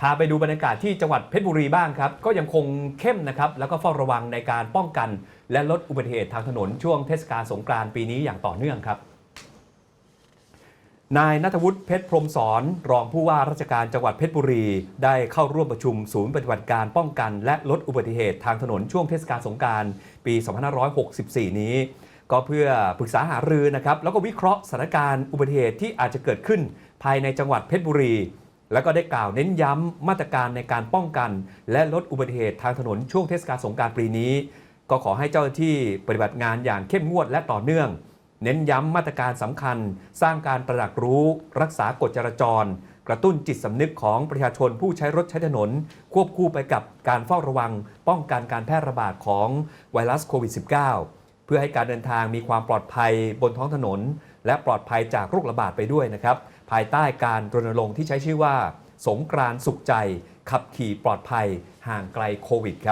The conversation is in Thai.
พาไปดูบรรยากาศที่จังหวัดเพชรบุรีบ้างครับ ก็ยังคงเข้มนะครับ แล้วก็เฝ้าระวังในการป้องกัน และลดอุบัติเหตุทางถนนช่วงเทศกาลสงกรานต์ปีนี้อย่างต่อเนื่องครับ นายนัทวุฒิเพชรพรมสอน รองผู้ว่าราชการจังหวัดเพชรบุรี ได้เข้าร่วมประชุมศูนย์ปฏิบัติการป้องกัน และลดอุบัติเหตุทางถนนช่วงเทศกาลสงกรารปี 2564 นี้ ก็เพื่อปรึกษาหารือนะครับแล้วก็วิเคราะห์สถานการณ์อุบัติเหตุที่อาจจะเกิดขึ้น ภายในจังหวัดเพชรบุรี แล้วก็ได้กล่าวเน้นย้ำมาตรการในการป้องกัน และลดอุบัติเหตุทางถนนช่วงเทศกาลสงการปีนี้ ก็ขอให้เจ้าหน้าที่ปฏิบัติงานอย่างเข้มงวดและต่อเนื่อง เน้นย้ำมาตรการสำคัญ สร้างการตระหนักรู้ รักษากฎจราจร กระตุ้นจิตสำนึกของประชาชนผู้ใช้รถใช้ถนน ควบคู่ไปกับการเฝ้าระวัง ป้องกันการแพร่ระบาดของไวรัสโควิด -19 เพื่อให้การเดินทางมีความปลอดภัยบนท้องถนน และปลอดภัยจากโรคระบาดไปด้วยนะครับ ภายใต้การรณรงค์ที่ใช้ชื่อว่า สงกรานสุขใจ ขับขี่ปลอดภัยห่างไกลโควิดครับ